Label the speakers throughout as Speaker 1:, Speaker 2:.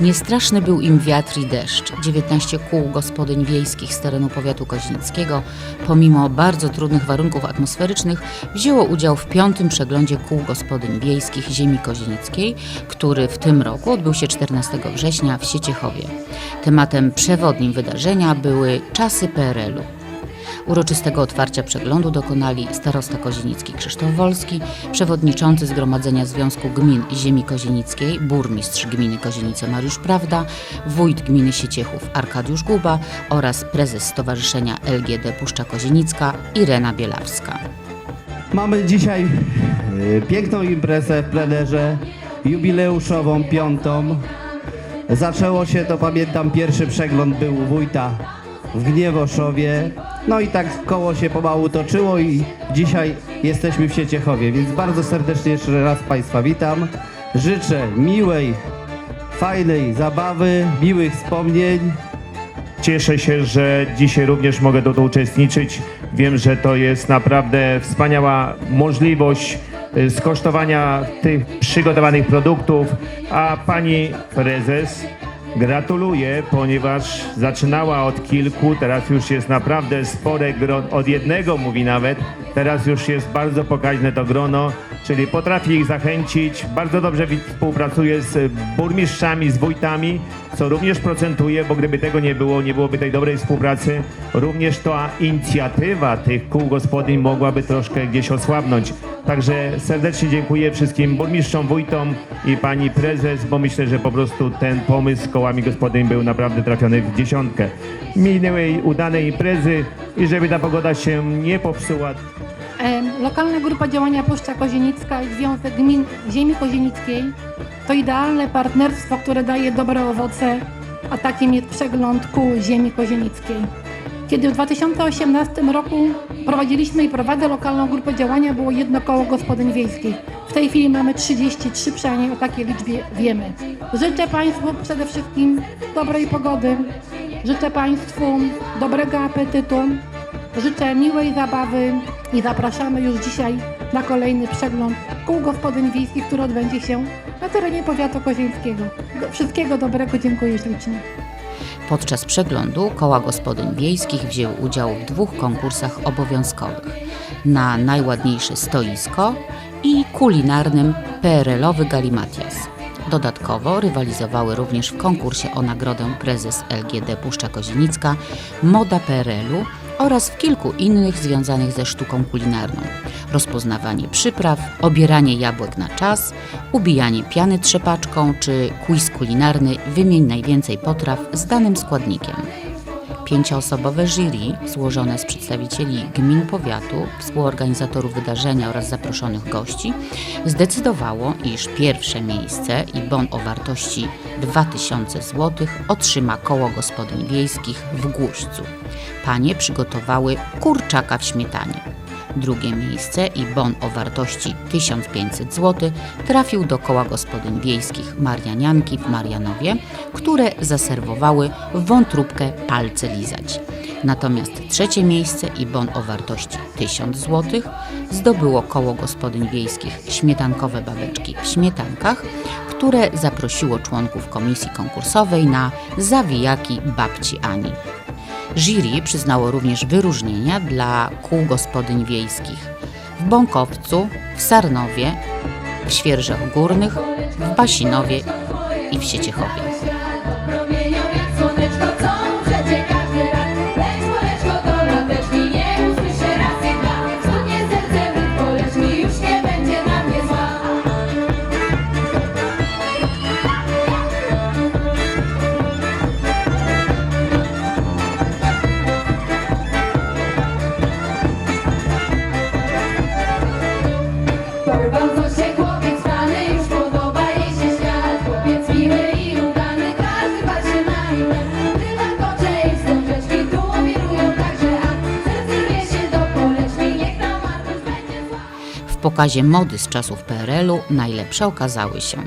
Speaker 1: Niestraszny był im wiatr i deszcz. 19 kół gospodyń wiejskich z terenu powiatu kozinickiego, pomimo bardzo trudnych warunków atmosferycznych, wzięło udział w piątym przeglądzie kół gospodyń wiejskich ziemi kozinickiej, który w tym roku odbył się 14 września w Sieciechowie. Tematem przewodnim wydarzenia były czasy PRL-u. Uroczystego otwarcia przeglądu dokonali starosta kozienicki Krzysztof Wolski, przewodniczący Zgromadzenia Związku Gmin Ziemi Kozienickiej, burmistrz gminy Kozienice Mariusz Prawda, wójt gminy Sieciechów Arkadiusz Guba oraz prezes Stowarzyszenia LGD Puszcza Kozienicka Irena Bielawska.
Speaker 2: Mamy dzisiaj y, piękną imprezę w plenerze, jubileuszową, piątą. Zaczęło się, to pamiętam, pierwszy przegląd był wójta w Gniewoszowie. No i tak koło się pomału toczyło i dzisiaj jesteśmy w Sieciechowie, więc bardzo serdecznie jeszcze raz Państwa witam. Życzę miłej, fajnej zabawy, miłych wspomnień.
Speaker 3: Cieszę się, że dzisiaj również mogę do to uczestniczyć. Wiem, że to jest naprawdę wspaniała możliwość y, skosztowania tych przygotowanych produktów, a pani prezes gratuluję, ponieważ zaczynała od kilku, teraz już jest naprawdę spore grono, od jednego mówi nawet, teraz już jest bardzo pokaźne to grono, czyli potrafi ich zachęcić, bardzo dobrze współpracuje z burmistrzami, z wójtami, co również procentuje, bo gdyby tego nie było, nie byłoby tej dobrej współpracy, również ta inicjatywa tych kół gospodyń mogłaby troszkę gdzieś osłabnąć. Także serdecznie dziękuję wszystkim burmistrzom, wójtom i pani prezes, bo myślę, że po prostu ten pomysł z kołami gospodyń był naprawdę trafiony w dziesiątkę. Minęły udane imprezy i żeby ta pogoda się nie popsuła,
Speaker 4: E, Lokalna Grupa Działania Puszcza Kozienicka i Związek Gmin Ziemi Kozienickiej to idealne partnerstwo, które daje dobre owoce, a takim jest przegląd kół Ziemi Kozienickiej. Kiedy w 2018 roku prowadziliśmy i prowadzę lokalną grupę działania, było jedno koło gospodyń wiejskich. W tej chwili mamy 33, przynajmniej o takiej liczbie wiemy. Życzę Państwu przede wszystkim dobrej pogody, życzę Państwu dobrego apetytu, Życzę miłej zabawy i zapraszamy już dzisiaj na kolejny przegląd kół gospodyń wiejskich, który odbędzie się na terenie powiatu kozieńskiego. Wszystkiego dobrego, dziękuję ślicznie.
Speaker 1: Podczas przeglądu koła gospodyń wiejskich wzięły udział w dwóch konkursach obowiązkowych. Na najładniejsze stoisko i kulinarnym PRL-owy Galimatias. Dodatkowo rywalizowały również w konkursie o nagrodę prezes LGD Puszcza Kozienicka, moda PRL-u oraz w kilku innych związanych ze sztuką kulinarną. Rozpoznawanie przypraw, obieranie jabłek na czas, ubijanie piany trzepaczką czy quiz kulinarny wymień najwięcej potraw z danym składnikiem. Pięcioosobowe jury, złożone z przedstawicieli gmin powiatu, współorganizatorów wydarzenia oraz zaproszonych gości, zdecydowało, iż pierwsze miejsce i bon o wartości 2000 zł otrzyma koło gospodyń wiejskich w Głuszcu. Panie przygotowały kurczaka w śmietanie. Drugie miejsce i bon o wartości 1500 zł trafił do koła gospodyń wiejskich Marianianki w Marianowie, które zaserwowały wątróbkę palce lizać. Natomiast trzecie miejsce i bon o wartości 1000 zł zdobyło koło gospodyń wiejskich Śmietankowe Babeczki w Śmietankach, które zaprosiło członków komisji konkursowej na zawijaki babci Ani. Jury przyznało również wyróżnienia dla kół gospodyń wiejskich w Bąkowcu, w Sarnowie, w Świerżach Górnych, w Basinowie i w Sieciechowie. Pokazie mody z czasów PRL-u najlepsze okazały się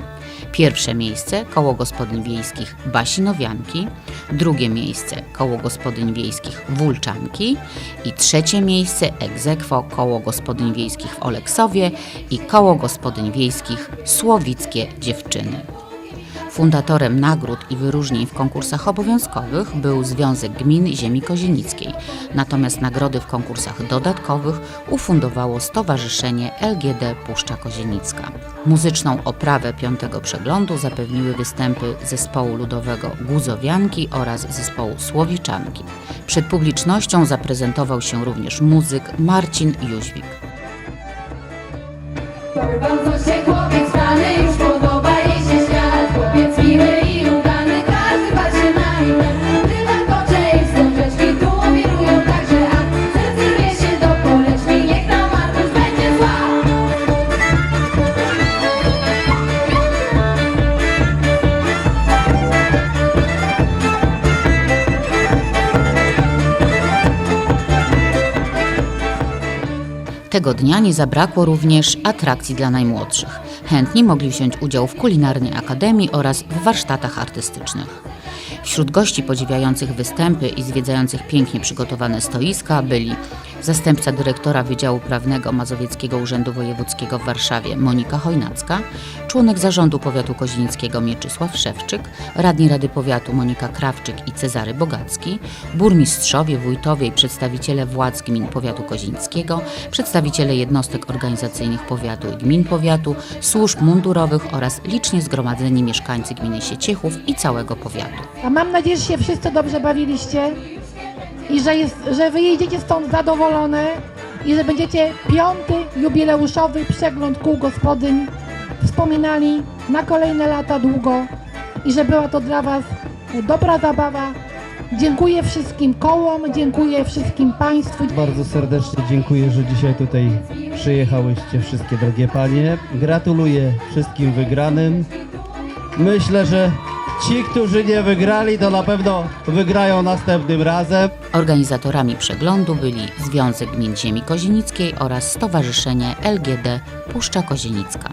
Speaker 1: pierwsze miejsce koło gospodyń wiejskich Basinowianki, drugie miejsce koło gospodyń wiejskich Wulczanki i trzecie miejsce aequo koło gospodyń wiejskich w Oleksowie i koło gospodyń wiejskich Słowickie Dziewczyny. Fundatorem nagród i wyróżnień w konkursach obowiązkowych był Związek Gmin Ziemi Kozienickiej, natomiast nagrody w konkursach dodatkowych ufundowało Stowarzyszenie LGD Puszcza Kozienicka. Muzyczną oprawę piątego przeglądu zapewniły występy zespołu ludowego Guzowianki oraz zespołu Słowiczanki. Przed publicznością zaprezentował się również muzyk Marcin Jóźwik. Tego dnia nie zabrakło również atrakcji dla najmłodszych. Chętni mogli wziąć udział w kulinarnej akademii oraz w warsztatach artystycznych. Wśród gości podziwiających występy i zwiedzających pięknie przygotowane stoiska byli zastępca dyrektora Wydziału Prawnego Mazowieckiego Urzędu Wojewódzkiego w Warszawie Monika Chojnacka, członek zarządu powiatu kozińskiego Mieczysław Szewczyk, radni Rady Powiatu Monika Krawczyk i Cezary Bogacki, burmistrzowie, wójtowie i przedstawiciele władz gmin powiatu kozińskiego, przedstawiciele jednostek organizacyjnych powiatu i gmin powiatu, służb mundurowych oraz licznie zgromadzeni mieszkańcy gminy Sieciechów i całego powiatu.
Speaker 4: A mam nadzieję, że się wszyscy dobrze bawiliście i że, jest, że wyjedziecie stąd zadowolone i że będziecie piąty jubileuszowy przegląd kół gospodyń wspominali na kolejne lata długo i że była to dla Was dobra zabawa. Dziękuję wszystkim kołom, dziękuję wszystkim Państwu.
Speaker 2: Bardzo serdecznie dziękuję, że dzisiaj tutaj przyjechałyście wszystkie drogie panie. Gratuluję wszystkim wygranym. Myślę, że ci, którzy nie wygrali, to na pewno wygrają następnym razem.
Speaker 1: Organizatorami przeglądu byli Związek Gmin Ziemi Kozienickiej oraz Stowarzyszenie LGD Puszcza Kozienicka.